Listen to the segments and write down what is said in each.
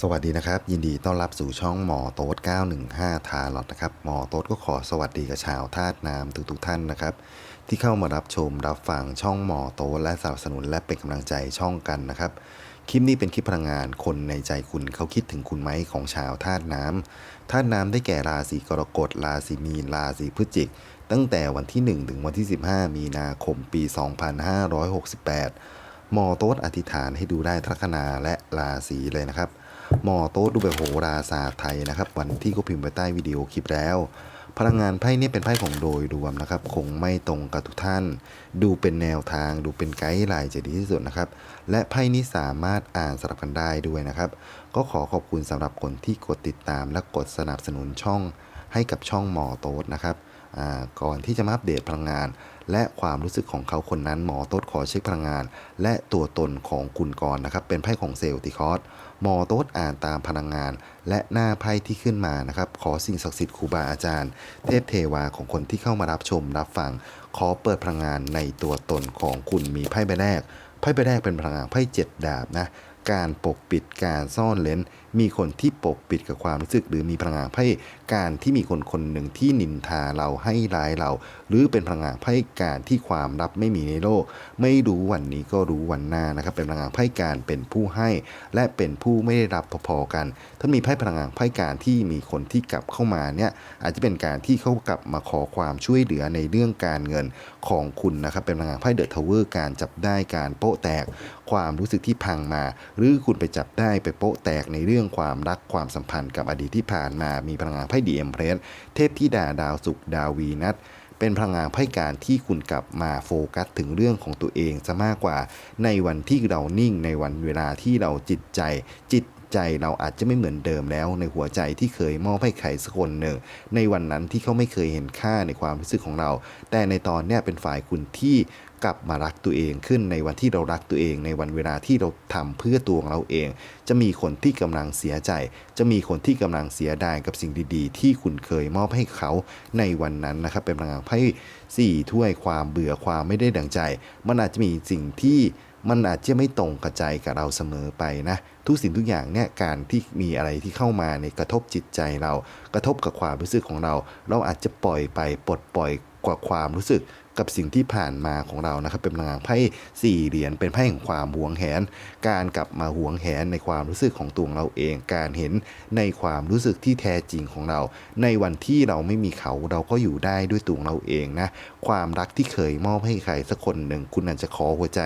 สวัสดีนะครับ ยินดีต้อนรับสู่ช่องหมอโต๊ด915 ทาลอตนะครับ หมอโต๊ดก็ขอสวัสดีกับชาวธาตุน้ำทุกๆท่านนะครับ ที่เข้ามารับชมรับฟังช่องหมอโต๊ดและสนับสนุนและเป็นกำลังใจช่องกันนะครับ คลิปนี้เป็นคลิปพลังงานคนในใจคุณเขาคิดถึงคุณไหมของชาวธาตุน้ำธาตุน้ำได้แก่ราศีกรกฎราศีมีนราศีพฤศจิก ตั้งแต่วันที่ 1 ถึงวันที่ 15 มีนาคมปี 2568 หมอโต๊ดอธิษฐานให้ดูได้ลัคนาและราศีเลยนะครับ หมอโต๊ดดูแบบโหราศาสตร์ไทยนะครับ วันที่ก็พิมพ์ไปใต้วิดีโอคลิปแล้ว พลังงานไพ่เนี่ยเป็นไพ่ของโดยรวมนะครับ คงไม่ตรงกับทุกท่าน ดูเป็นแนวทาง ดูเป็นไกด์ไลน์จะดีที่สุดนะครับ และไพ่นี้สามารถอ่านสลับกันได้ด้วยนะครับ ก็ขอขอบคุณสำหรับคนที่กดติดตามและกดสนับสนุนช่อง ให้กับช่องหมอโต๊ดนะครับก่อนที่จะมาอัปเดตพลังงาน และความรู้สึกของเขาคนนั้นหมอโต๊ดขอเช็คพลังงาน และตัวตนของคุณก่อนนะครับ เป็นไพ่ของเซลติคอส หมอโต๊ดอ่านตามพลังงาน และหน้าไพ่ที่ขึ้นมานะครับ ขอสิ่งศักดิ์สิทธิ์ครูบาอาจารย์ เทพเทวาของคนที่เข้ามารับชมรับฟัง ขอเปิดพลังงานในตัวตนของคุณมีไพ่ใบแรกไพ่ใบแรกเป็นพลังงานไพ่เจ็ดดาบนะการปกปิดการซ่อนเลน มีคนที่ปกปิดกับความรู้สึก หรือมีพลังงานไพ่การที่มีคนคนหนึ่งที่นินทาเราให้ร้ายเรา หรือเป็นพลังงานไพ่การที่ความลับไม่มีในโลก ไม่รู้วันนี้ก็รู้วันหน้านะครับ เป็นพลังงานไพ่การเป็นผู้ให้ และเป็นผู้ไม่ได้รับพอๆกันถ้ามีไพ่พลังงานไพ่การที่มีคนที่กลับเข้ามาเนี่ยอาจจะเป็นการที่เขากลับมาขอความช่วยเหลือในเรื่องการเงินของคุณนะครับ เป็นพลังงานไพ่เดอะทาวเวอร์การจับได้การโป๊ะแตก ความรู้สึกที่พังมา หรือคุณไปจับได้ไปโป๊ะแตกในเรื่องความรักความสัมพันธ์กับอดีตที่ผ่านมา มีพลังงานไพ่ดีเอ็มเพรสเทพธิดาดาวศุกดาววีนัสเป็นพลังงานไพ่การที่คุณกลับมาโฟกัสถึงเรื่องของตัวเองซะมากกว่าในวันที่เรานิ่งในวันเวลาที่เราจิตใจจิตใจเราอาจจะไม่เหมือนเดิมแล้ว ในหัวใจที่เคยมอบให้ใครสักคนหนึ่ง ในวันนั้นที่เขาไม่เคยเห็นค่าในความรู้สึกของเรา แต่ในตอนนี้เป็นฝ่ายคุณที่ กลับมารักตัวเองขึ้นในวันที่เรารักตัวเอง ในวันเวลาที่เราทำเพื่อตัวของเราเอง จะมีคนที่กำลังเสียใจ จะมีคนที่กำลังเสียดายกับสิ่งดีๆ ที่คุณเคยมอบให้เขาในวันนั้นนะครับ เป็นพลังงานไพ่สี่ถ้วยความเบื่อความไม่ได้ดังใจ มันอาจจะมีสิ่งที่มันอาจจะไม่ตรงกระใจกับเราเสมอไปนะ ทุกสิ่งทุกอย่างเนี่ยการที่มีอะไรที่เข้ามาในกระทบจิตใจเรา กระทบกับความรู้สึกของเรา เราอาจจะปล่อยไปปลดปล่อย กว่าความรู้สึกกับสิ่งที่ผ่านมาของเรานะครับ เป็นพลังงานไพ่สี่เหรียญเป็นไพ่แห่งความหวงแหน การกลับมาหวงแหนในความรู้สึกของตัวเราเอง การเห็นในความรู้สึกที่แท้จริงของเรา ในวันที่เราไม่มีเขาเราก็อยู่ได้ด้วยตัวเราเองนะ ความรักที่เคยมอบให้ใครสักคนหนึ่งคุณอาจจะขอหัวใจ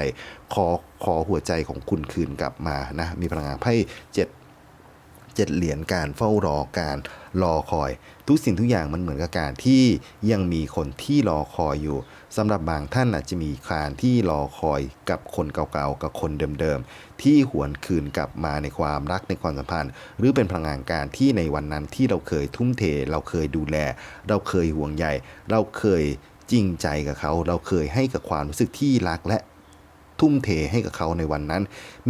ขอขอหัวใจของคุณคืนกลับมานะ มีพลังงานไพ่เจ็ด เจ็ดเหรียญการเฝ้ารอการรอคอย ทุกสิ่งทุกอย่างมันเหมือนกับการที่ยังมีคนที่รอคอยอยู่สำหรับบางท่านอาจจะมีการที่รอคอยกับคนเก่าๆกับคนเดิมๆที่หวนคืนกลับมาในความรักในความสัมพันธ์ หรือเป็นพลังงานการที่ในวันนั้นที่เราเคยทุ่มเท เราเคยดูแล เราเคยห่วงใยเราเคยจริงใจกับเขา เราเคยให้กับความรู้สึกที่รักและ ทุ่มเทให้กับเขาในวันนั้น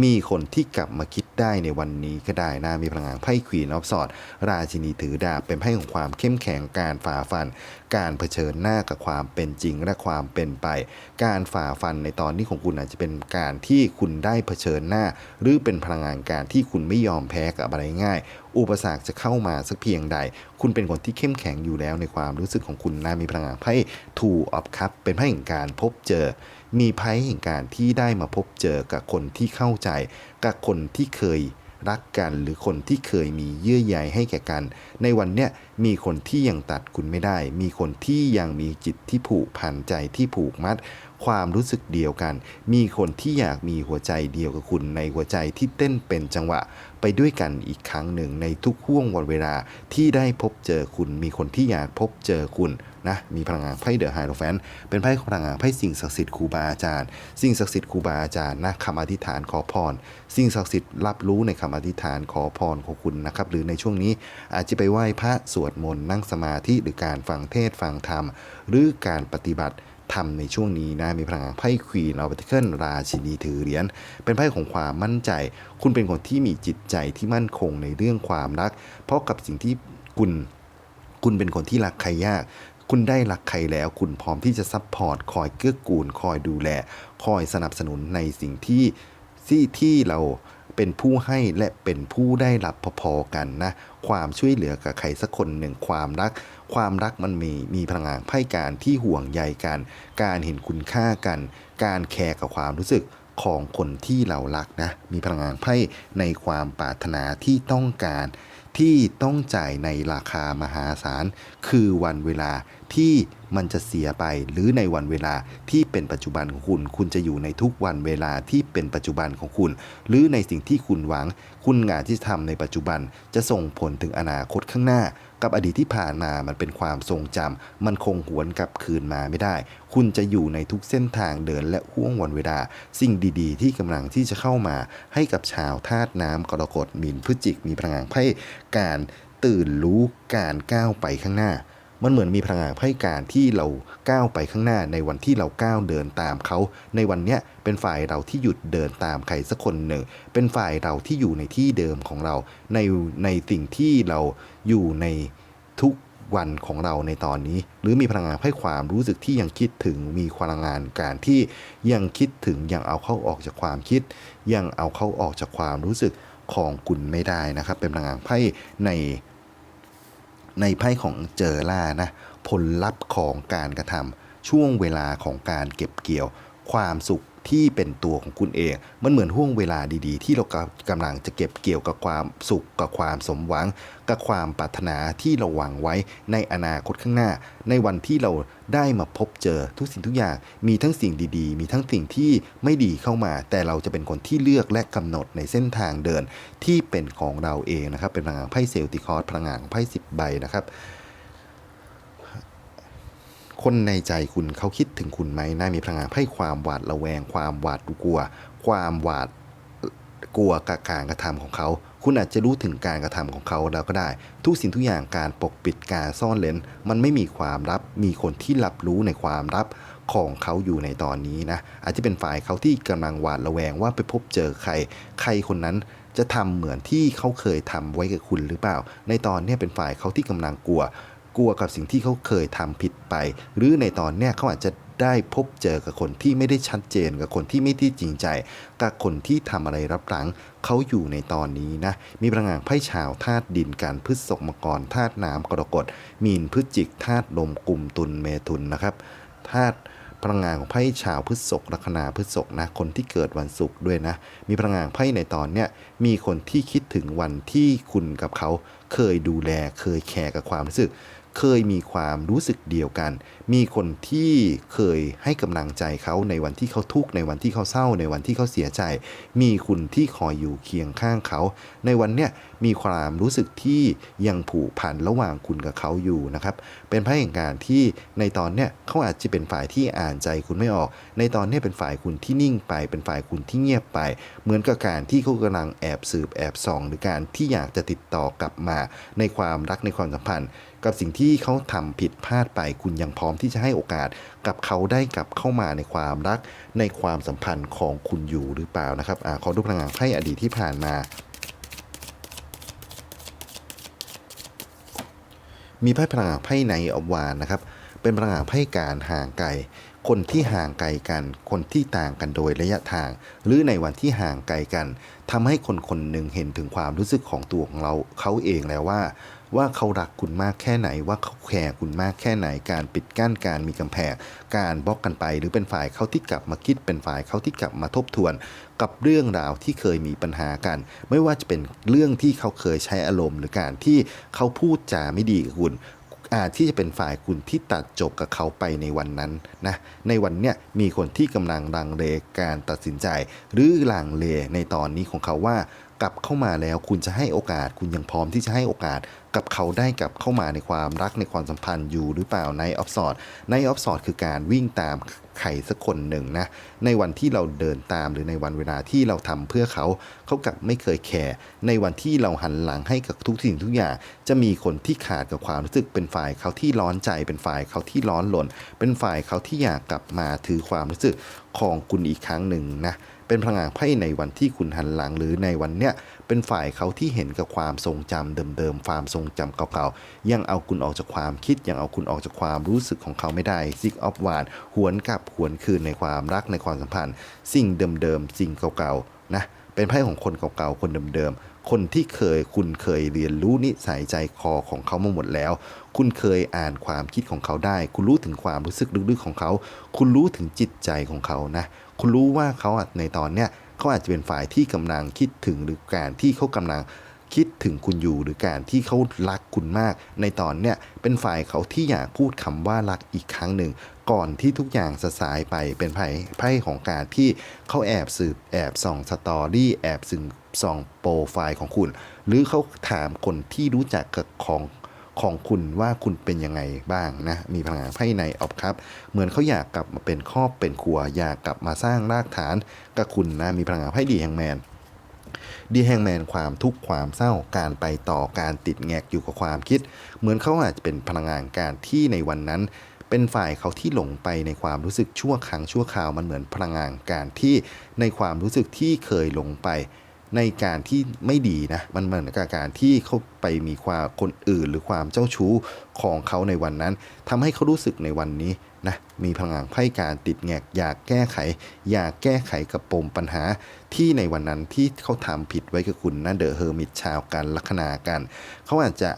มีคนที่กลับมาคิดได้ในวันนี้ก็ได้นะมีพลังงานไพ่ควีนออฟสอดราชินีถือดาบเป็นไพ่ของความเข้มแข็งการฝ่าฟัน การเผชิญหน้ากับความเป็นจริงและความเป็นไป การฝ่าฟันในตอนนี้ของคุณอาจจะเป็นการที่คุณได้เผชิญหน้า หรือเป็นพลังงานการที่คุณไม่ยอมแพ้กับอะไรง่าย อุปสรรคจะเข้ามาสักเพียงใด คุณเป็นคนที่เข้มแข็งอยู่แล้วในความรู้สึกของคุณนะมีพลังงานไพ่ทูออฟคัพเป็นไพ่แห่งการพบเจอ มีไพ่แห่งการที่ได้มาพบเจอกับคนที่เข้าใจ กับคนที่เคยรักกัน หรือคนที่เคยมีเยื่อใยให้แก่กัน ในวันเนี้ยมีคนที่ยังตัดคุณไม่ได้ มีคนที่ยังมีจิตที่ผูกพันใจที่ผูกมัด ความรู้สึกเดียวกัน มีคนที่อยากมีหัวใจเดียวกับคุณในหัวใจที่เต้นเป็นจังหวะ ไปด้วยกันอีกครั้งหนึ่งในทุกห่วงวันเวลาที่ได้พบเจอคุณมีคนที่อยากพบเจอคุณนะมีพลังงานไพ่เดอะไฮโรแฟนเป็นไพ่พลังงานไพ่สิ่งศักดิ์สิทธิ์ครูบาอาจารย์ สิ่งศักดิ์สิทธิ์ครูบาอาจารย์นะคำอธิษฐานขอพร สิ่งศักดิ์สิทธิ์รับรู้ในคำอธิษฐานขอพรของคุณนะครับหรือในช่วงนี้อาจจะไปไหว้พระสวดมนต์นั่งสมาธิหรือการฟังเทศน์ฟังธรรม หรือการปฏิบัติ ทำในช่วงนี้นะมีพลังงานไพ่ควีนออฟเคิลราชินีถือเหรียญเป็นไพ่ของความมั่นใจ คุณเป็นคนที่มีจิตใจที่มั่นคงในเรื่องความรัก เพราะกับสิ่งที่คุณคุณเป็นคนที่รักใครยากคุณได้รักใครแล้วคุณพร้อมที่จะซัพพอร์ตคอยเกื้อกูล คอยดูแล คอยสนับสนุนในสิ่งที่ที่ที่เราเป็นผู้ให้และเป็นผู้ได้รับพอๆกันนะ ความช่วยเหลือกับใครสักคนหนึ่งความรัก ความรักมันมีมีพลังงานไพ่การที่ห่วงใยกัน การเห็นคุณค่ากัน การแคร์กับความรู้สึกของคนที่เรารักนะมีพลังงานไพ่ในความปรารถนาที่ต้องการ ที่ต้องจ่ายในราคามหาศาล คือวันเวลาที่มันจะเสียไปหรือในวันเวลาที่เป็นปัจจุบันของคุณ คุณจะอยู่ในทุกวันเวลาที่เป็นปัจจุบันของคุณ หรือในสิ่งที่คุณหวัง คุณงานที่ทำในปัจจุบันจะส่งผลถึงอนาคตข้างหน้า กับอดีตที่ผ่านมามันเป็นความทรงจำมันคงหวนกลับคืนมาไม่ได้ คุณจะอยู่ในทุกเส้นทางเดินและห่วงวันเวลา สิ่งดีๆ ที่กำลังที่จะเข้ามา ให้กับชาวธาตุน้ำกรกฎมีนพฤจิกมีพลังงานไพ่การตื่นรู้การก้าวไปข้างหน้า มันเหมือนมีพลังงานไพ่การที่เราก้าวไปข้างหน้าในวันที่เราก้าวเดินตามเขา ในวันเนี้ยเป็นฝ่ายเราที่หยุดเดินตามใครสักคนหนึ่ง เป็นฝ่ายเราที่อยู่ในที่เดิมของเรา ในในสิ่งที่เราอยู่ในทุกวันของเราในตอนนี้ หรือมีพลังงานให้ความรู้สึกที่ยังคิดถึงมีพลังงานการที่ยังคิดถึงยังเอาเข้าออกจากความคิด ยังเอาเข้าออกจากความรู้สึกของคุณไม่ได้นะครับ เป็นพลังงานไพ่ใน ในไพ่ของเจอล่านะผลลัพธ์ของการกระทำช่วงเวลาของการเก็บเกี่ยว ความสุข ที่เป็นตัวของคุณเอง มันเหมือนห่วงเวลาดีๆ ที่เรากำลังจะเก็บเกี่ยวกับความสุขกับความสมหวัง กับความปรารถนาที่เราหวังไว้ในอนาคตข้างหน้า ในวันที่เราได้มาพบเจอทุกสิ่งทุกอย่าง มีทั้งสิ่งดีๆ มีทั้งสิ่งที่ไม่ดีเข้ามา แต่เราจะเป็นคนที่เลือกและกำหนดในเส้นทางเดินที่เป็นของเราเองนะครับเป็นพลังงานไพ่เซลติคอร์สพลังงานไพ่สิบใบนะครับ คนในใจคุณเขาคิดถึงคุณไหมน่ามีพลังงานให้ความหวาดระแวง ความหวาดกลัว ความหวาดกลัวกับการกระทำของเขา คุณอาจจะรู้ถึงการกระทำของเขาแล้วก็ได้ ทุกสิ่งทุกอย่างการปกปิดการซ่อนเลนมันไม่มีความลับ มีคนที่รับรู้ในความลับของเขาอยู่ในตอนนี้นะ อาจจะเป็นฝ่ายเขาที่กำลังหวาดระแวงว่าไปพบเจอใคร ใครคนนั้นจะทำเหมือนที่เขาเคยทำไว้กับคุณหรือเปล่า ในตอนนี้เป็นฝ่ายเขาที่กำลังกลัว กลัวกับสิ่งที่เขาเคยทำผิดไป หรือในตอนเนี้ยเขาอาจจะได้พบเจอกับคนที่ไม่ได้ชัดเจนกับคนที่ไม่ที่จริงใจ กับคนที่ทำอะไรรับหลังเขาอยู่ในตอนนี้นะ มีพลังงานไพ่ชาวธาตุดินการพฤษภมกรธาตุน้ำกรกฎมีนพฤจิกธาตุลมกลุ่มตุลเมถุนนะครับธาตุพลังงานของไพ่ชาวพฤษภลัคนาพฤษภนะคนที่เกิดวันศุกร์ด้วยนะ มีพลังงานไพ่ในตอนเนี้ยมีคนที่คิดถึงวันที่คุณกับเขาเคยดูแลเคยแคร์กับความรู้สึก เคยมีความรู้สึกเดียวกัน มีคนที่เคยให้กำลังใจเขาในวันที่เขาทุกข์ในวันที่เขาเศร้า ในวันที่เขาเสียใจ มีคุณที่คอยอยู่เคียงข้างเขา ในวันเนี้ยมีความรู้สึกที่ยังผูกพันระหว่างคุณกับเขาอยู่นะครับ เป็นไพ่แห่งการที่ในตอนเนี้ยเขาอาจจะเป็นฝ่ายที่อ่านใจคุณไม่ออก ในตอนเนี้ยเป็นฝ่ายคุณที่นิ่งไป เป็นฝ่ายคุณที่เงียบไป เหมือนกับการที่เขากำลังแอบสืบแอบส่อง หรือการที่อยากจะติดต่อกลับมาในความรักในความสัมพันธ์ กับสิ่งที่เขาทำผิดพลาดไป คุณยังพร้อมที่จะให้โอกาสกับเขาได้กลับเข้ามาในความรักในความสัมพันธ์ของคุณอยู่หรือเปล่านะครับอขอดูพลังงานไพ่อดีตที่ผ่านมา มีไพ่พลังงานไพ่ในอวานนะครับ เป็นพลังงานไพ่การห่างไกลคนที่ห่างไกลกัน คนที่ต่างกันโดยระยะทาง หรือในวันที่ห่างไกลกันทำให้คนคนหนึ่งเห็นถึงความรู้สึกของตัวของเราเขาเองแล้วว่า ว่าเขารักคุณมากแค่ไหน ว่าเขาแคร์คุณมากแค่ไหน การปิดกั้นการมีกำแพง การบล็อกกันไป หรือเป็นฝ่ายเขาที่กลับมาคิดเป็นฝ่ายเขาที่กลับมาทบทวน กับเรื่องราวที่เคยมีปัญหากัน ไม่ว่าจะเป็นเรื่องที่เขาเคยใช้อารมณ์ หรือการที่เขาพูดจาไม่ดีกับคุณอาจที่จะเป็นฝ่ายคุณที่ตัดจบกับเขาไปในวันนั้นนะ ในวันเนี้ยมีคนที่กำลังลังเลการตัดสินใจ หรือลังเลในตอนนี้ของเขาว่า กลับเข้ามาแล้ว คุณจะให้โอกาส คุณยังพร้อมที่จะให้โอกาสกับเขาได้กลับเข้ามาในความรักในความสัมพันธ์อยู่หรือเปล่าในออฟสอดในออฟสอดคือการวิ่งตามใครสักคนหนึ่งนะ ในวันที่เราเดินตามหรือในวันเวลาที่เราทำเพื่อเขา เขากลับไม่เคยแคร์ในวันที่เราหันหลังให้กับทุกสิ่งทุกอย่าง จะมีคนที่ขาดกับความรู้สึกเป็นฝ่ายเขาที่ร้อนใจเป็นฝ่ายเขาที่ร้อนหล่นเป็นฝ่ายเขาที่อยากกลับมาถือความรู้สึกของคุณอีกครั้งหนึ่งนะ เป็นพลังงานไพ่ในวันที่คุณหันหลังหรือในวันเนี้ยเป็นฝ่ายเขาที่เห็นกับความทรงจำเดิมๆความทรงจำเก่าๆยังเอาคุณออกจากความคิดยังเอาคุณออกจากความรู้สึกของเขาไม่ได้ซิกออฟวานหวนกลับหวนคืนในความรักในความสัมพันธ์ สิ่งเดิมๆสิ่งเก่าๆนะเป็นไพ่ของคนเก่าๆคนเดิมๆคนที่เคยคุณเคยเรียนรู้นิสัยใจคอของเขามาหมดแล้ว คุณเคยอ่านความคิดของเขาได้ คุณรู้ถึงความรู้สึกลึกๆของเขา คุณรู้ถึงจิตใจของเขานะ คุณรู้ว่าเขาในตอนเนี้ยเขาอาจจะเป็นฝ่ายที่กำลังคิดถึงหรือการที่เขากำลังคิดถึงคุณอยู่หรือการที่เขารักคุณมาก ในตอนเนี้ยเป็นฝ่ายเขาที่อยากพูดคำว่ารักอีกครั้งหนึ่ง ก่อนที่ทุกอย่างจะสายไปเป็นไพ่ไพ่ของการที่เขาแอบสืบแอบส่องสตอรี่แอบซึงส่องโปรไฟล์ของคุณ หรือเขาถามคนที่รู้จักกับของ ของคุณว่าคุณเป็นยังไงบ้างนะ มีพลังงานไพ่ในออฟครับ เหมือนเขาอยากกลับมาเป็นครอบเป็นครัว อยากกลับมาสร้างรากฐานกับคุณนะ มีพลังงานไพ่ดีแฮงแมนดีแฮงแมนความทุกข์ความเศร้าการไปต่อการติดแงกอยู่กับความคิด เหมือนเขาอาจจะเป็นพลังงานการที่ในวันนั้น เป็นฝ่ายเขาที่หลงไปในความรู้สึกชั่วครั้งชั่วคราวมันเหมือนพลังงานการที่ในความรู้สึกที่เคยหลงไป ในการที่ไม่ดีนะมันเหมือนกับการที่เขาไปมีความคนอื่น หรือความเจ้าชู้ของเขาในวันนั้นทำให้เขารู้สึกในวันนี้นะมีพลังงานไพ่การติดแงกอยากแก้ไข อยากแก้ไขกับปมปัญหาที่ในวันนั้นที่เขาทำผิดไว้กับคุณนะเดอะเฮอร์มิตชาวกันลัคนากัน เขาอาจจะ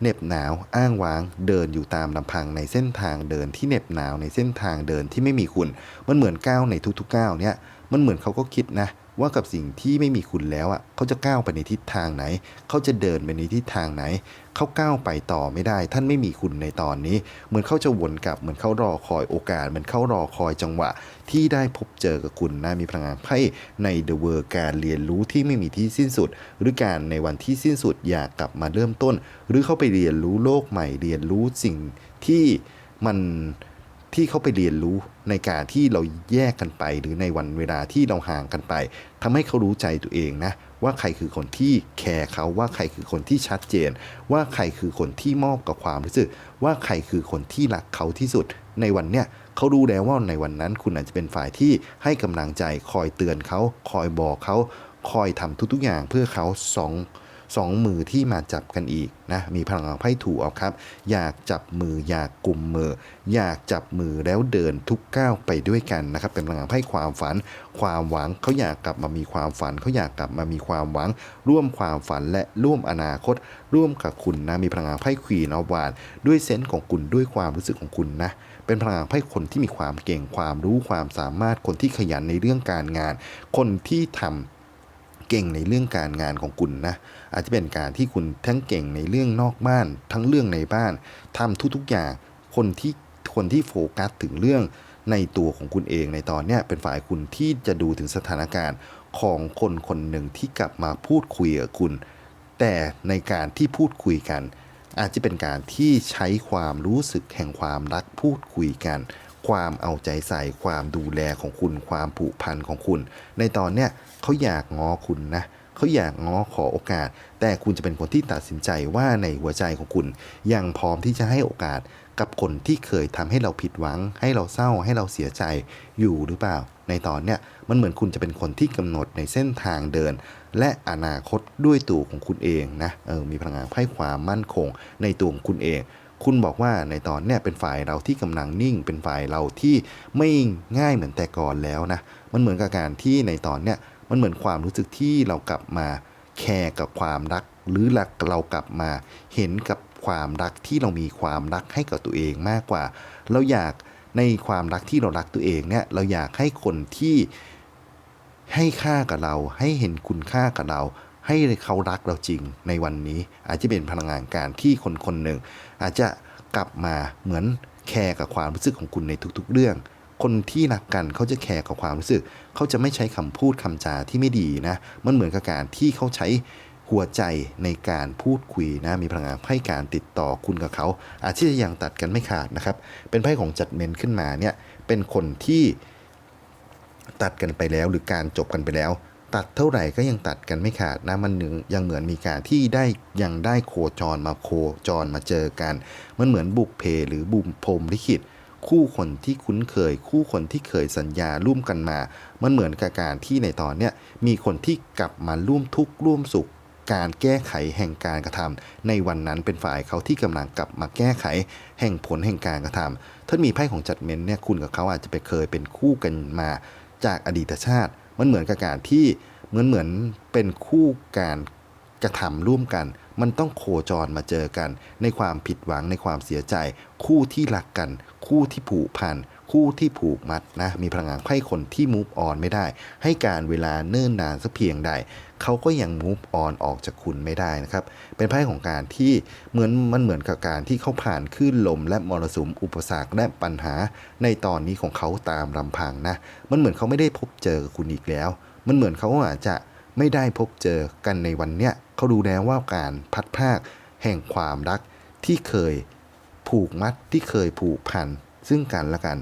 เหน็บหนาวอ้างว้างเดินอยู่ตามลำพังในเส้นทางเดินที่เหน็บหนาวในเส้นทางเดินที่ไม่มีคุณ มันเหมือนก้าวในทุกๆก้าวเนี่ยมันเหมือนเขาก็คิดนะ ว่ากับสิ่งที่ไม่มีคุณแล้วอะเขาจะก้าวไปในทิศทางไหน เขาจะเดินไปในทิศทางไหน เขาก้าวไปต่อไม่ได้ ท่านไม่มีคุณในตอนนี้ เหมือนเขาจะวนกลับ เหมือนเขารอคอยโอกาส เหมือนเขารอคอยจังหวะ ที่ได้พบเจอกับคุณนะมีพลังงานไพ่ใน The World การเรียนรู้ที่ไม่มีที่สิ้นสุด หรือการในวันที่สิ้นสุดอยากกลับมาเริ่มต้น หรือเขาไปเรียนรู้โลกใหม่เรียนรู้สิ่งที่มัน ที่เขาไปเรียนรู้ในการที่เราแยกกันไป หรือในวันเวลาที่เราห่างกันไปทำให้เขารู้ใจตัวเองนะว่าใครคือคนที่แคร์เขาว่าใครคือคนที่ชัดเจน ว่าใครคือคนที่มอบกับความรู้สึก ว่าใครคือคนที่รักเขาที่สุด ในวันเนี้ยเขารู้แล้วว่าในวันนั้นคุณอาจจะเป็นฝ่ายที่ให้กำลังใจคอยเตือนเขา คอยบอกเขา คอยทำทุกๆอย่างเพื่อเขาสอง สองมือที่มาจับกันอีกนะมีพลังงานไพ่ถูเอาครับ อยากจับมืออยากกลุ่มมือ อยากจับมือแล้วเดินทุกก้าวไปด้วยกันนะครับ เป็นพลังงานไพ่ความฝัน ความหวังเขาอยากกลับมามีความฝันเขาอยากกลับมามีความหวัง ร่วมความฝันและร่วมอนาคต ร่วมกับคุณนะมีพลังงานไพ่ควีนอวานด้วยเซนส์ของคุณด้วยความรู้สึกของคุณนะเป็นพลังงานไพ่คนที่มีความเก่งความรู้ความสามารถคนที่ขยันในเรื่องการงาน คนที่ทำเก่งในเรื่องการงานของคุณนะ อาจจะเป็นการที่คุณทั้งเก่งในเรื่องนอกบ้าน ทั้งเรื่องในบ้านทำทุกๆอย่าง คนที่คนที่โฟกัสถึงเรื่องในตัวของคุณเองในตอนเนี้ยเป็นฝ่ายคุณที่จะดูถึงสถานการณ์ของคนคนหนึ่งที่กลับมาพูดคุยกับคุณ แต่ในการที่พูดคุยกัน อาจจะเป็นการที่ใช้ความรู้สึกแห่งความรักพูดคุยกัน ความเอาใจใส่ความดูแลของคุณ ความผูกพันของคุณ ในตอนเนี้ยเขาอยากง้อคุณนะเเขาอยากง้อขอโอกาส แต่คุณจะเป็นคนที่ตัดสินใจว่าในหัวใจของคุณ ยังพร้อมที่จะให้โอกาสกับคนที่เคยทำให้เราผิดหวัง ให้เราเศร้าให้เราเสียใจอยู่หรือเปล่า ในตอนเนี้ยมันเหมือนคุณจะเป็นคนที่กำหนดในเส้นทางเดิน และอนาคตด้วยตัวของคุณเองนะเออมีพลังงานไพ่ความมั่นคง ในตัวของคุณเองคุณบอกว่าในตอนเนี้ยเป็นฝ่ายเราที่กำลังนิ่ง เป็นฝ่ายเราที่ไม่ง่ายเหมือนแต่ก่อนแล้วนะ มันเหมือนกับการที่ในตอนเนี้ย มันเหมือนความรู้สึกที่เรากลับมาแคร์กับความรัก หรือรักเรากลับมาเห็นกับความรักที่เรามีความรักให้กับตัวเองมากกว่า เราอยากในความรักที่เรารักตัวเองเนี่ยเราอยากให้คนที่ให้ค่ากับเรา ให้เห็นคุณค่ากับเรา ให้เขารักเราจริงในวันนี้ อาจจะเป็นพลังงานการที่คนคนหนึ่งอาจจะกลับมาเหมือนแคร์กับความรู้สึกของคุณในทุกๆ เรื่อง คนที่รักกันเขาจะแคร์กับความรู้สึก เขาจะไม่ใช้คำพูดคำจาที่ไม่ดีนะ มันเหมือนกับการที่เขาใช้หัวใจในการพูดคุยนะ มีพลังงานให้การติดต่อคุณกับเขา อาจจะยังตัดกันไม่ขาดนะครับ เป็นไพ่ของจัดเมนขึ้นมาเนี่ย เป็นคนที่ตัดกันไปแล้วหรือการจบกันไปแล้ว ตัดเท่าไหร่ก็ยังตัดกันไม่ขาดนะมันงยังเหมือนมีการที่ได้ยังได้โคจรมาโคจรมาเจอกัน มันเหมือนบุกเพหรือบุมพรมลิขิต คู่คนที่คุ้นเคย คู่คนที่เคยสัญญาร่วมกันมา มันเหมือนกับการที่ในตอนเนี้ยมีคนที่กลับมาร่วมทุกข์ร่วมสุข การแก้ไขแห่งการกระทำในวันนั้นเป็นฝ่ายเขาที่กำลังกลับมาแก้ไขแห่งผลแห่งการกระทำถ้ามีไพ่ของจัดเมนเนี่ยคุณกับเขาอาจจะไปเคยเป็นคู่กันมาจากอดีตชาติ มันเหมือนกับการที่เหมือนเหมือนเป็นคู่การกระทำร่วมกัน มันต้องโคจรมาเจอกัน ในความผิดหวังในความเสียใจ คู่ที่รักกัน คู่ที่ผูกพันคู่ที่ผูกมัดนะมีพลังงานไพ่คนที่มูฟออนไม่ได้ ให้การเวลาเนิ่นนานสักเพียงใดเขาก็ยังมูฟออนออกจากคุณไม่ได้นะครับเป็นไพ่ของการที่เหมือนมันเหมือนกับการที่เขาผ่านคลื่นลมและมรสุมอุปสรรคและปัญหา ในตอนนี้ของเขาตามลำพังนะมันเหมือนเขาไม่ได้พบเจอคุณอีกแล้ว มันเหมือนเขาอาจจะ ไม่ได้พบเจอกันในวันเนี้ยเขาดูแล้วว่าการพัดภาคแห่งความรักที่เคยผูกมัดที่เคยผูกพัน ซึ่งกันและกัน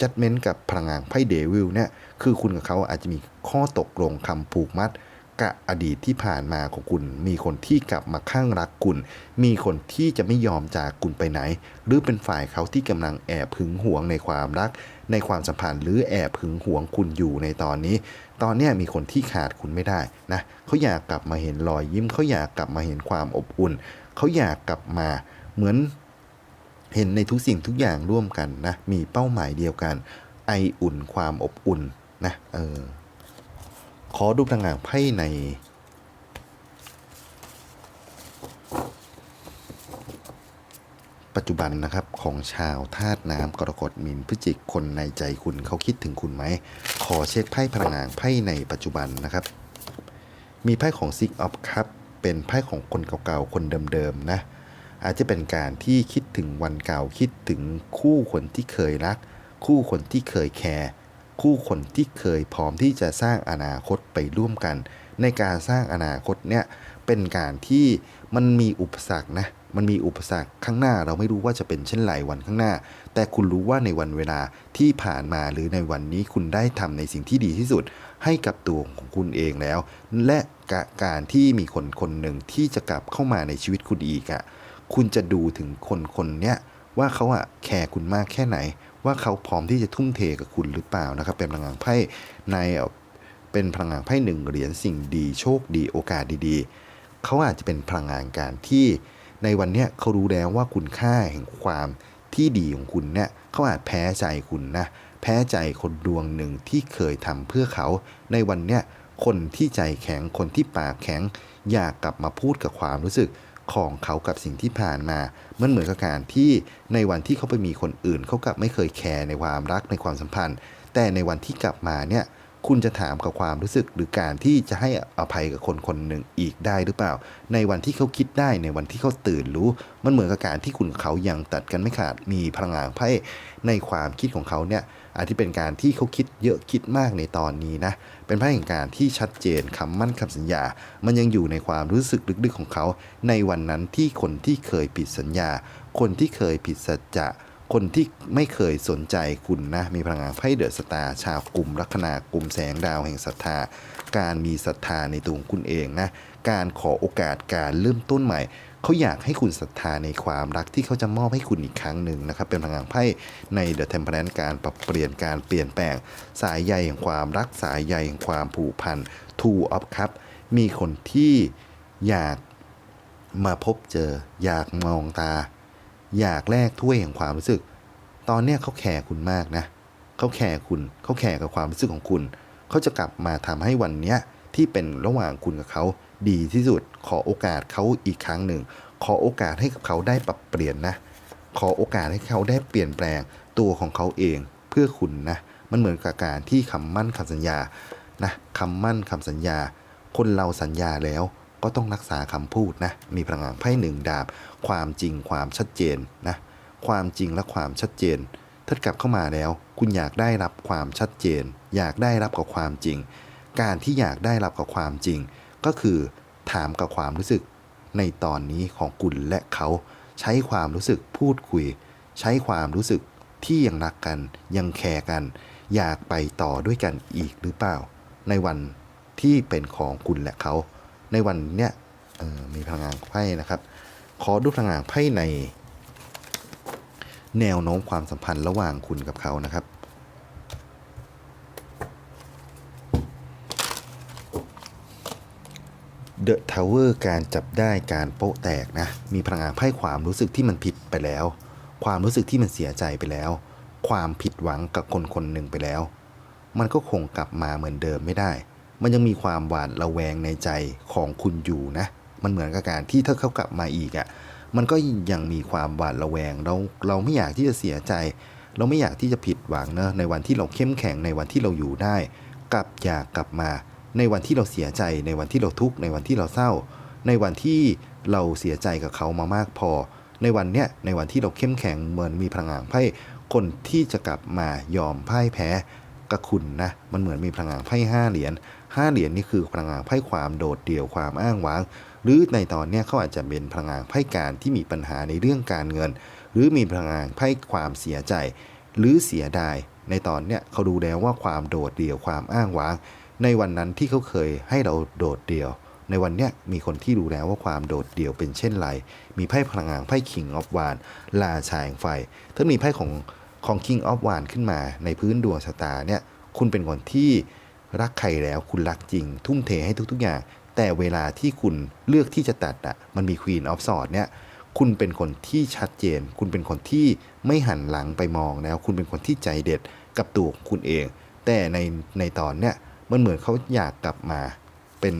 จัดเม้นกับพลังงานไพ่เดวิลเนี่ยคือคุณกับเขาอาจจะมีข้อตกลงคำผูกมัดกับอดีตที่ผ่านมาของคุณ มีคนที่กลับมาข้างรักคุณ มีคนที่จะไม่ยอมจากคุณไปไหน หรือเป็นฝ่ายเขาที่กำลังแอบหึงหวงในความรัก ในความสัมพันธ์หรือแอบหึงหวงคุณอยู่ในตอนนี้ ตอนนี้มีคนที่ขาดคุณไม่ได้นะเขาอยากกลับมาเห็นรอยยิ้มเขาอยากกลับมาเห็นความอบอุ่นเขาอยากกลับมาเหมือนเห็นในทุกสิ่งทุกอย่างร่วมกันนะมีเป้าหมายเดียวกัน ไออุ่นความอบอุ่นนะเออขอดูพลังงานไพ่ใน ปัจจุบันนะครับของชาวธาตุน้ำกรกฎมีนพฤจิกคนในใจคุณเขาคิดถึงคุณไหม ขอเช็คไพ่พลังงานไพ่ในปัจจุบันนะครับ มีไพ่ของ Six of Cup เป็นไพ่ของคนเก่าๆ คนเดิมๆนะ อาจจะเป็นการที่คิดถึงวันเก่าคิดถึงคู่คนที่เคยรัก คู่คนที่เคยแคร์คู่คนที่เคยพร้อมที่จะสร้างอนาคตไปร่วมกัน ในการสร้างอนาคตเนี่ยเป็นการที่มันมีอุปสรรคนะ มันมีอุปสรรคข้างหน้าเราไม่รู้ว่าจะเป็นเช่นไรวันข้างหน้า แต่คุณรู้ว่าในวันเวลาที่ผ่านมาหรือในวันนี้คุณได้ทำในสิ่งที่ดีที่สุด ให้กับตัวของคุณเองแล้ว และกการที่มีคนคนหนึ่งที่จะกลับเข้ามาในชีวิตคุณอีกอะคุณจะดูถึงคนคนเนี้ยว่าเขาอะแคร์คุณมากแค่ไหน ว่าเขาพร้อมที่จะทุ่มเทกับคุณหรือเปล่านะครับ เป็นพลังงานไพ่ในเอ่อเป็นพลังงานไพ่หนึ่งเหรียญสิ่งดีโชคดีโอกาสดีๆเขาอาจจะเป็นพลังงานการที่ ในวันเนี้ยเขารู้แล้วว่าคุณค่าแห่งความที่ดีของคุณเนี่ยเขาอาจแพ้ใจคุณนะ แพ้ใจคนดวงหนึ่งที่เคยทำเพื่อเขา ในวันเนี้ยคนที่ใจแข็งคนที่ปากแข็ง อยากกลับมาพูดกับความรู้สึกของเขากับสิ่งที่ผ่านมา มันเหมือนกับการที่ในวันที่เขาไปมีคนอื่น เขากลับไม่เคยแคร์ในความรักในความสัมพันธ์ แต่ในวันที่กลับมาเนี่ย คุณจะถามกับความรู้สึกหรือการที่จะให้อภัยกับคนคนหนึ่งอีกได้หรือเปล่า ในวันที่เขาคิดได้ในวันที่เขาตื่นรู้ มันเหมือนกับการที่คุณเขายังตัดกันไม่ขาดมีพลังงานไพ่ในความคิดของเขาเนี่ยอาจจะเป็นการที่เขาคิดเยอะคิดมากในตอนนี้นะ เป็นไพ่แห่งการที่ชัดเจนคำมั่นคำสัญญา มันยังอยู่ในความรู้สึกลึกๆของเขา ในวันนั้นที่คนที่เคยผิดสัญญา คนที่เคยผิดสัจจะ คนที่ไม่เคยสนใจคุณนะ มีพลังงานไพ่เดอะสตาร์ชาวกลุ่มลัคนากลุ่มแสงดาวแห่งศรัทธา การมีศรัทธาในตัวคุณเองนะ การขอโอกาสการเริ่มต้นใหม่เขาอยากให้คุณศรัทธาในความรักที่เขาจะมอบให้คุณอีกครั้งหนึ่งนะครับ เป็นพลังงานไพ่ในเดอะเทมเพลนการปรับเปลี่ยนการเปลี่ยนแปลง สายใยแห่งความรักสายใยแห่งความผูกพัน Two of Cup มีคนที่อยากมาพบเจอ อยากมองตา อยากแลกถ้วยแห่งความรู้สึก ตอนเนี้ยเขาแคร์คุณมากนะเขาแคร์คุณเขาแคร์กับความรู้สึกของคุณ เขาจะกลับมาทำให้วันเนี้ยที่เป็นระหว่างคุณกับเขาดีที่สุด ขอโอกาสเขาอีกครั้งหนึ่ง ขอโอกาสให้กับเขาได้ปรับเปลี่ยนนะ ขอโอกาสให้เขาได้เปลี่ยนแปลงตัวของเขาเองเพื่อคุณนะ มันเหมือนกับการที่คำมั่นคำสัญญา นะคำมั่นคำสัญญา คนเราสัญญาแล้ว ก็ต้องรักษาคำพูดนะมีพลังงานไพ่หนึ่งดาบ ความจริงความชัดเจนนะความจริงและความชัดเจนถ้ากลับเข้ามาแล้ว คุณอยากได้รับความชัดเจน อยากได้รับกับความจริง การที่อยากได้รับกับความจริง ก็คือถามกับความรู้สึกในตอนนี้ของคุณและเขา ใช้ความรู้สึกพูดคุย ใช้ความรู้สึกที่ยังรักกันยังแคร์กัน อยากไปต่อด้วยกันอีกหรือเปล่า ในวันที่เป็นของคุณและเขา ในวันเนี้ยมีพลังงานไพ่นะครับ ขอดูพลังงานไพ่ใน แนวโน้มความสัมพันธ์ระหว่างคุณกับเขานะครับ เดอะทาวเวอร์การจับได้การโป๊ะแตกนะ มีพลังงานไพ่ความรู้สึกที่มันผิดไปแล้ว ความรู้สึกที่มันเสียใจไปแล้ว ความผิดหวังกับคนคนหนึ่งไปแล้ว มันก็คงกลับมาเหมือนเดิมไม่ได้ มันยังมีความหวาดระแวงในใจของคุณอยู่นะ มันเหมือนกับการที่ถ้าเขากลับมาอีกอะ่ะ มันก็ยังมีความหวาดระแวง เราเราไม่อยากที่จะเสียใจ เราไม่อยากที่จะผิดหวังเนอะในวันที่เราเข้มแข็งในวันที่เราอยู่ได้ กลับอยากกลับมา ในวันที่เราเสียใจ ในวันที่เราทุกข์ในวันที่เราเศร้า ในวันที่เราเสียใจกับเขามามากพอ ในวันเนี้ยในวันที่เราเข้มแข็งเหมือนมีพลังงานไพ่คนที่จะกลับมายอมพ่ายแพ้กับคุณนะ มันเหมือนมีพลังงานไพ่ห้าเหรียญ ห้าเหรียญนี่คือพลังงานไพ่ความโดดเดี่ยวความอ้างว้าง หรือในตอนนี้เขาอาจจะเป็นพลังงานไพ่การที่มีปัญหาในเรื่องการเงิน หรือมีพลังงานไพ่ความเสียใจ หรือเสียดาย ในตอนเนี้ยเขาดูแล้วว่าความโดดเดี่ยวความอ้างว้าง ในวันนั้นที่เขาเคยให้เราโดดเดี่ยว ในวันเนี้ยมีคนที่รู้แล้วว่าความโดดเดี่ยวเป็นเช่นไร มีไพ่พลังงานไพ่ King of w a n ลาชายงไฟ ถ้ามีไพ่ของของ King of w a n ขึ้นมาในพื้นดวงชะตาเนี่ย คุณเป็นคนที่ รักใครแล้วคุณรักจริง ทุ่มเทให้ทุกๆอย่าง แต่เวลาที่คุณเลือกที่จะตัดอะมันมี Queen of Swords เนี่ยคุณเป็นคนที่ชัดเจน คุณเป็นคนที่ไม่หันหลังไปมองแล้ว คุณเป็นคนที่ใจเด็ดกับตัวของคุณเอง แต่ในในตอนเนี้ยมันเหมือนเขาอยากกลับมาเป็น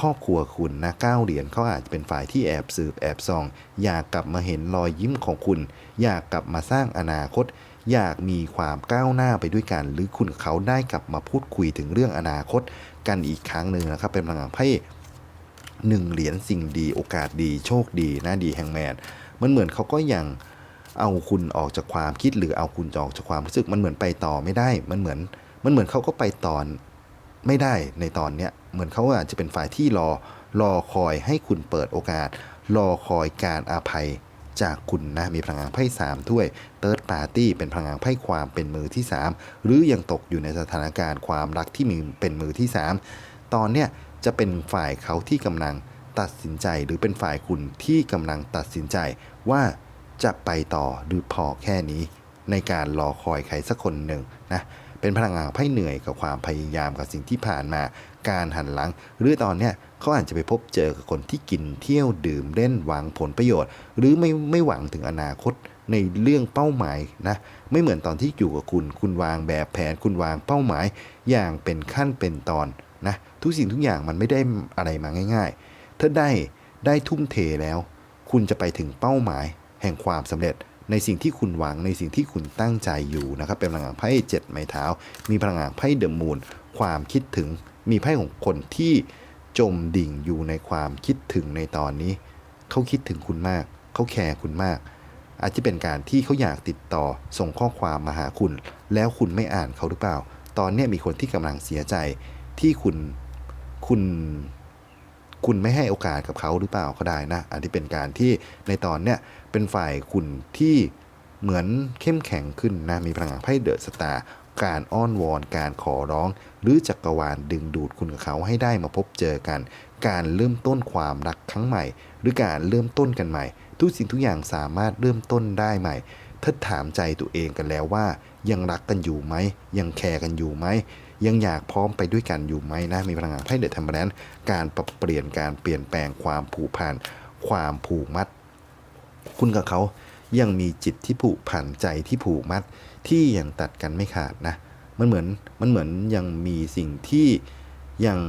ครอบครัวคุณนะก้าวเหรียญเขาอาจจะเป็นฝ่ายที่แอบสืบแอบซอง อยากกลับมาเห็นรอยยิ้มของคุณ อยากกลับมาสร้างอนาคต อยากมีความก้าวหน้าไปด้วยกัน หรือคุณกับเขาได้กลับมาพูดคุยถึงเรื่องอนาคตกันอีกครั้งหนึ่งนะครับ เป็นพลังงานไพ่หนึ่งเหรียญสิ่งดี โอกาสดี โชคดีหน้าดีแห่งแมนมันเหมือนเขาก็ยังเอาคุณออกจากความคิดหรือเอาคุณออกจากความรู้สึกมันเหมือนไปต่อไม่ได้ มันเหมือนมันเหมือนเขาก็ไปตอนไม่ได้ในตอนเนี้ยเหมือนเขาอาจจะเป็นฝ่ายที่รอรอคอยให้คุณเปิดโอกาส รอคอยการอาภัย จากคุณนะมีพลังงานไพ่สามถ้วยเติร์ดปาร์ตี้เป็นพลังงานไพ่ความเป็นมือที่สามหรือยังตกอยู่ในสถานการณ์ความรักที่มีเป็นมือที่สามตอนเนี้ยจะเป็นฝ่ายเขาที่กำลังตัดสินใจหรือเป็นฝ่ายคุณที่กำลังตัดสินใจว่าจะไปต่อหรือพอแค่นี้ในการรอคอยใครสักคนหนึ่งนะเป็นพลังงานไพ่เหนื่อยกับความพยายามกับสิ่งที่ผ่านมา การหันหลัง หรือตอนเนี้ยเขาอาจจะไปพบเจอกับคนที่กินเที่ยวดื่มเล่นหวังผลประโยชน์ หรือไม่ไม่หวังถึงอนาคตในเรื่องเป้าหมายนะไม่เหมือนตอนที่อยู่กับคุณ คุณวางแบบแผนคุณวางเป้าหมาย อย่างเป็นขั้นเป็นตอนนะทุกสิ่งทุกอย่างมันไม่ได้อะไรมาง่าย ๆ ถ้าได้ได้ทุ่มเทแล้ว คุณจะไปถึงเป้าหมายแห่งความสำเร็จ ในสิ่งที่คุณหวังในสิ่งที่คุณตั้งใจอยู่นะครับเป็นพลังงานไพ่เจ็ดไม้เท้า มีพลังงานไพ่เดอะมูนความคิดถึง มีไพ่ของคนที่จมดิ่งอยู่ในความคิดถึงในตอนนี้ เขาคิดถึงคุณมาก เขาแคร์คุณมาก อาจจะเป็นการที่เขาอยากติดต่อส่งข้อความมาหาคุณ แล้วคุณไม่อ่านเขาหรือเปล่า ตอนนี้มีคนที่กำลังเสียใจที่คุณคุณคุณไม่ให้โอกาสกับเขาหรือเปล่าก็ได้นะ อันที่เป็นการที่ในตอนเนี้ยเป็นฝ่ายคุณที่เหมือนเข้มแข็งขึ้นนะ มีพลังงานไพ่เดอะสตาร์ การอ้อนวอน การขอร้อง หรือจักรวาลดึงดูดคุณกับเขาให้ได้มาพบเจอกัน การเริ่มต้นความรักครั้งใหม่ หรือการเริ่มต้นกันใหม่ ทุกสิ่งทุกอย่างสามารถเริ่มต้นได้ใหม่ถ้าถามใจตัวเองกันแล้วว่า ยังรักกันอยู่ไหม ยังแคร์กันอยู่ไหม ยังอยากพร้อมไปด้วยกันอยู่ไหมนะมีพลังงานไพ่เดอะธรรมแลนการปรับเปลี่ยนการเปลี่ยนแปลงความผูกพันความผูกมัด คุณกับเขายังมีจิตที่ผูกพันใจที่ผูกมัด ที่ยังตัดกันไม่ขาดนะ มันเหมือนมันเหมือนยังมีสิ่งที่ยัง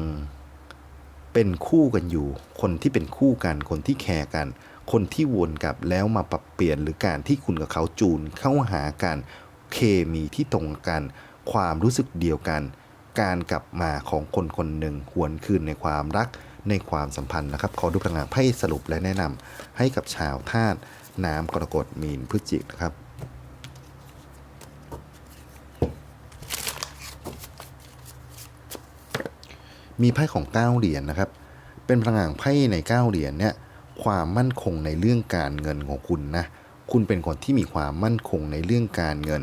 เป็นคู่กันอยู่ คนที่เป็นคู่กัน คนที่แคร์กัน คนที่วนกลับแล้วมาปรับเปลี่ยนหรือการที่คุณกับเขาจูนเข้าหากัน เคมีที่ตรงกัน ความรู้สึกเดียวกัน การกลับมาของคนคนหนึ่งหวนคืนในความรักในความสัมพันธ์นะครับ ขอดูพลังงานไพ่สรุปและแนะนำให้กับชาวธาตุน้ำกรกฎมีนพฤศจิกนะครับ มีไพ่ของเก้าเหรียญนะครับ เป็นพลังงานไพ่ในเก้าเหรียญเนี่ยความมั่นคงในเรื่องการเงินของคุณนะ คุณเป็นคนที่มีความมั่นคงในเรื่องการเงิน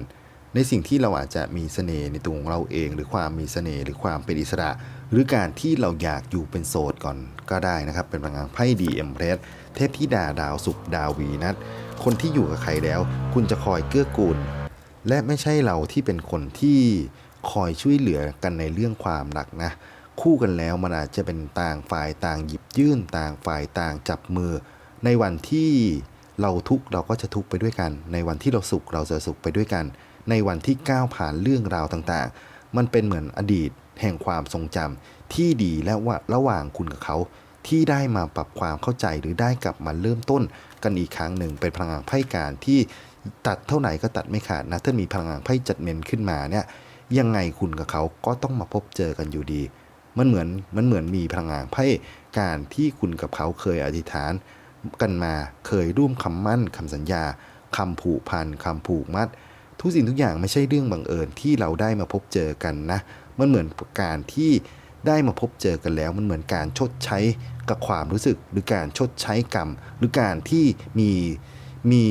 ในสิ่งที่เราอาจจะมีเสน่ห์ในตัวของเราเอง หรือความมีเสน่ห์หรือความเป็นอิสระ หรือการที่เราอยากอยู่เป็นโสดก่อนก็ได้นะครับ เป็นพลังงานไพ่ดีเอ็มเพรสเทพธิดาดาวสุขดาววีนัทคนที่อยู่กับใครแล้ว คุณจะคอยเกื้อกูล และไม่ใช่เราที่เป็นคนที่คอยช่วยเหลือกันในเรื่องความรักนะ คู่กันแล้วมันอาจจะเป็นต่างฝ่ายต่างหยิบยื่นต่างฝ่ายต่างจับมือ ในวันที่เราทุกข์เราก็จะทุกข์ไปด้วยกัน ในวันที่เราสุขเราจะสุขไปด้วยกัน ในวันที่ก้าวผ่านเรื่องราวต่างๆ มันเป็นเหมือนอดีตแห่งความทรงจำที่ดีและว่าระหว่างคุณกับเขา ที่ได้มาปรับความเข้าใจหรือได้กลับมาเริ่มต้น กันอีกครั้งหนึ่งเป็นพลังงานไพ่การที่ตัดเท่าไหร่ก็ตัดไม่ขาดนะถ้ามีพลังงานไพ่จัดเมนขึ้นมาเนี่ยยังไงคุณกับเขาก็ต้องมาพบเจอกันอยู่ดี มันเหมือนมันเหมือนมีพลังงานไพ่การที่คุณกับเขาเคยอธิษฐาน กันมาเคยร่วมคำมั่นคำสัญญาคำผูกพันคำผูกมัด ทุกสิ่งทุกอย่างไม่ใช่เรื่องบังเอิญที่เราได้มาพบเจอกันนะ มันเหมือนการที่ได้มาพบเจอกันแล้ว มันเหมือนการชดใช้กับความรู้สึก หรือการชดใช้กรรม หรือการที่มีมี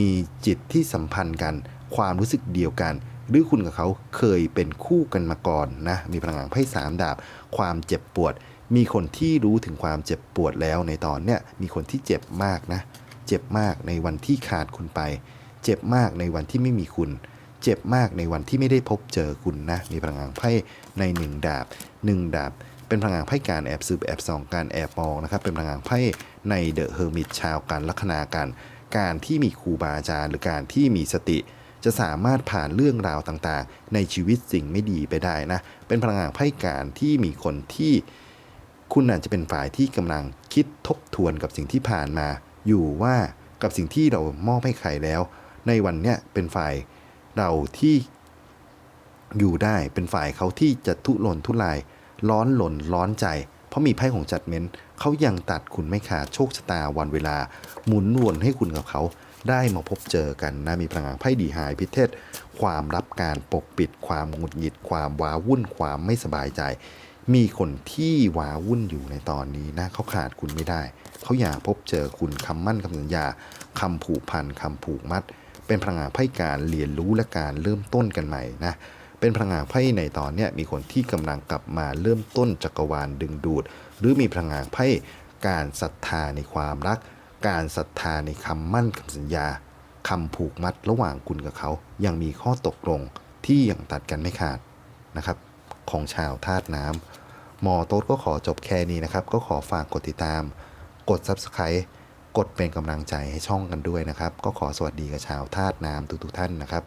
จิตที่สัมพันธ์กัน ความรู้สึกเดียวกัน หรือคุณกับเขาเคยเป็นคู่กันมาก่อนนะมีพลังงานไพ่สามดาบ ความเจ็บปวด มีคนที่รู้ถึงความเจ็บปวดแล้วในตอนเนี้ยมีคนที่เจ็บมากนะ เจ็บมากในวันที่ขาดคุณไป เจ็บมากในวันที่ไม่มีคุณ เจ็บมากในวันที่ไม่ได้พบเจอคุณนะมีพลังงานไพ่ในหนึ่งดาบหนึ่งดาบเป็นพลังงานไพ่การแอบสืบแอบส่องการแอบมองนะครับ เป็นพลังงานไพ่ในเดอะเฮอร์มิตชาวการลัคนาการการที่มีครูบาอาจารย์หรือการที่มีสติ จะสามารถผ่านเรื่องราวต่างๆ ในชีวิตสิ่งไม่ดีไปได้นะ เป็นพลังงานไพ่การที่มีคนที่คุณอาจจะเป็นฝ่ายที่กำลังคิดทบทวนกับสิ่งที่ผ่านมา อยู่ว่ากับสิ่งที่เรามอบให้ใครแล้ว ในวันเนี้ยเป็นฝ่ายเราที่อยู่ได้เป็นฝ่ายเขาที่จะทุรนทุราย ร้อนหล่นร้อนใจ เพราะมีไพ่ของจัดเม้นเขายังตัดคุณไม่ขาดโชคชะตาวันเวลา หมุนวนให้คุณกับเขาได้มาพบเจอกันนะ มีพลังงานไพ่ดีหายพิเทศ ความรับการปกปิด ความหงุดหงิด ความว้าวุ่น ความไม่สบายใจ มีคนที่ว้าวุ่นอยู่ในตอนนี้นะเขาขาดคุณไม่ได้ เขาอยากพบเจอคุณคำมั่นคำสัญญาคำผูกพันคำผูกมัด เป็นพลังงานไพ่การเรียนรู้และการเริ่มต้นกันใหม่นะเป็นพลังงานไพ่ในตอนนี้มีคนที่กำลังกลับมาเริ่มต้นจักรวาลดึงดูด หรือมีพลังงานไพ่การศรัทธาในความรัก การศรัทธาในคำมั่นคำสัญญาคำผูกมัดระหว่างคุณกับเขา ยังมีข้อตกลงที่ยังตัดกันไม่ขาดนะครับ ของชาวธาตุน้ำหมอโต๊ดก็ขอจบแค่นี้นะครับ ก็ขอฝากกดติดตาม กด Subscribe กดเป็นกำลังใจให้ช่องกันด้วยนะครับ ก็ขอสวัสดีกับชาวธาตุน้ำทุกๆท่านนะครับ